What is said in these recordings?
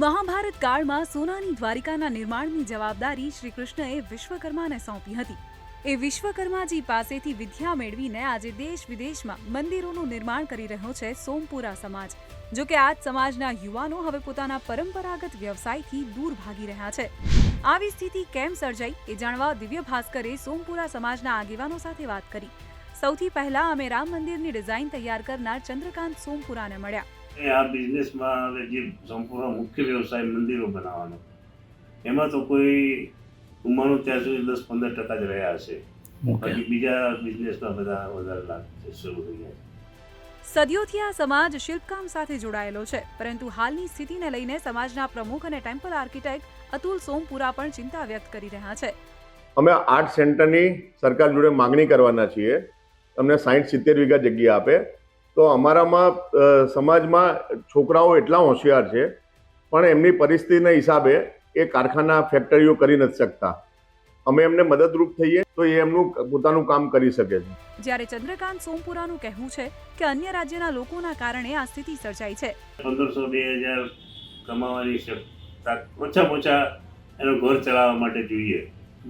મહાભારત કાળમાં સોનાની દ્વારિકાના નિર્માણની જવાબદારી શ્રી કૃષ્ણએ વિશ્વકર્માને સોંપી હતી. એ વિશ્વકર્માજી પાસેથી વિદ્યા મેળવીને આજે દેશ વિદેશમાં મંદિરોનું નિર્માણ કરી રહ્યો છે સોમપુરા સમાજ. જો કે આજ સમાજના યુવાનો હવે પોતાના પરંપરાગત વ્યવસાયથી દૂર ભાગી રહ્યા છે. આવી સ્થિતિ કેમ સર્જાઈ એ જાણવા દિવ્ય ભાસ્કરે સોમપુરા સમાજના આગેવાનો સાથે વાત કરી. સૌથી પહેલા અમે રામ મંદિરની ડિઝાઇન તૈયાર કરનાર ચંદ્રકાંત સોમપુરાને મળ્યા. એ આ બિઝનેસમાં હવે જે સંપૂર્ણ મુખ્ય વ્યવસાય મંદિરો બનાવવાનો. એમાં તો કોઈ ઉંમરનું ત્યાં સુધી દસ પંદર ટકા જ રહ્યા હશે. બાકી બીજા બિઝનેસમાં બધા વધારે લાભ શરૂ થઈ ગયા છે. સદીઓથી આ સમાજ શિલ્પકામ સાથે જોડાયેલો છે પરંતુ હાલની સ્થિતિને લઈને સમાજના પ્રમુખ અને ટેમ્પલ આર્કિટેક્ટ અતુલ સોમપુરા પણ ચિંતા વ્યક્ત કરી રહ્યા છે. અમે આર્ટ સેન્ટરની સરકાર જોડે માગણી કરવાના છીએ. અમને સાઠ સિત્તેર વીઘા જગ્યા આપે. તો અમારામાં સમાજમાં છોકરાઓ એટલા હોશિયાર છે પણ એમની પરિસ્થિતિના હિસાબે એ કારખાના ફેક્ટરીઓ કરી નથી શકતા. અમે એમને મદદરૂપ થઈએ તો એ એમનું પોતાનું કામ કરી શકે છે. જ્યારે ચંદ્રકાંત સોમપુરાનું કહેવું છે કે અન્ય રાજ્યના લોકોના કારણે આ સ્થિતિ સર્જાઈ છે. પંદરસો બે હજાર કમાવાની છે ઓછામાં ઓછા એનું ઘર ચલાવવા માટે જોઈએ.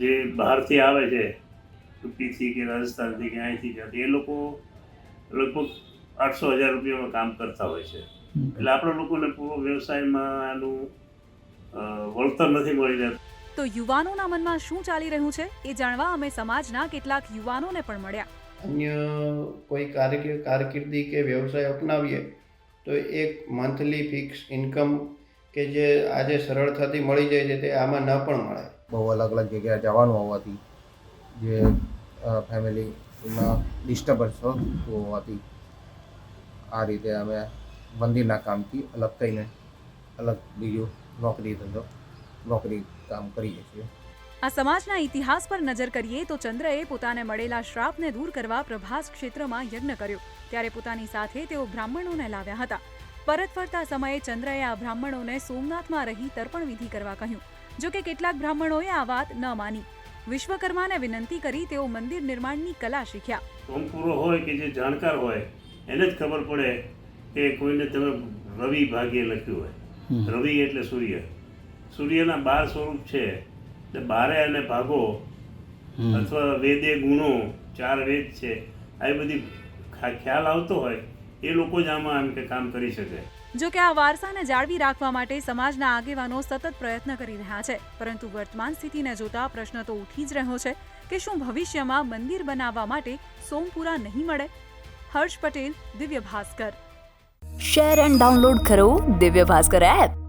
જે બહારથી આવે છે યુપીથી કે રાજસ્થાનથી કે અહીંથી ત્યાંથી એ લોકો લગભગ આઠસો હજાર રૂપિયામાં કામ કરતા હોય છે. એટલે આપણા લોકોને પૂરો વ્યવસાયમાં આનું વળતર નથી મળી રહેતું. તો યુવાનોના મનમાં શું ચાલી રહ્યું છે એ જાણવા અમે સમાજના કેટલાક યુવાનોને પણ મળ્યા. અન્ય કોઈ કાર્ય કારકિર્દી કે વ્યવસાય અપનાવીએ તો એક મંથલી ફિક્સ ઇન્કમ કે જે આજે સરળતાથી મળી જાય છે તે આમાં ન પણ મળે. બહુ અલગ અલગ જગ્યાએ જવાનું હોવાથી જે ફેમિલીમાં ડિસ્ટર્બન્સ હોવાથી આ રીતે અમે મંદિરના કામથી અલગ થઈને અલગ બીજું નોકરી ધંધો નોકરી કામ કરીએ છીએ. આ સમાજના ઇતિહાસ પર નજર કરીએ તો ચંદ્રએ પોતાને મળેલા શ્રાપને દૂર કરવા પ્રભાસ ક્ષેત્રમાં યજ્ઞ કર્યો. ત્યારે પોતાની સાથે તેઓ બ્રાહ્મણોને લાવ્યા હતા. પરત ફરતા સમયે ચંદ્રએ આ બ્રાહ્મણોને સોમનાથમાં રહી તર્પણ વિધિ કરવા કહ્યું. જો કે કેટલાક બ્રાહ્મણોએ આ વાત ન માની. વિશ્વકર્માને વિનંતી કરી તેઓ મંદિર નિર્માણની કલા શીખ્યા. સોમપુરો હોય કે જે જાણકાર હોય એને જ ખબર પડે કે કોઈને તમે રવિ ભાગ્ય લખ્યું હોય. રવિ એટલે સૂર્ય. સૂર્યના બાર સ્વરૂપ છે. એટલે બારે અને ભાગો અથવા વેદે ગુણો ચાર વેદ છે. આવી બધી ખ્યાલ આવતો હોય એ લોકો જ આમાં એમ કે કામ કરી શકે. જો કે આ વારસાને જાળવી રાખવા માટે સમાજના આગેવાનો સતત પ્રયત્ન કરી રહ્યા છે. પરંતુ વર્તમાન સ્થિતિને જોતા પ્રશ્ન તો ઉઠી જ રહ્યો છે કે શું ભવિષ્યમાં મંદિર બનાવવા માટે સોમપુરા નહીં મળે? હર્ષ Patel Divya Bhaskar share and download કરો દિવ્ય ભાસ્કર એપ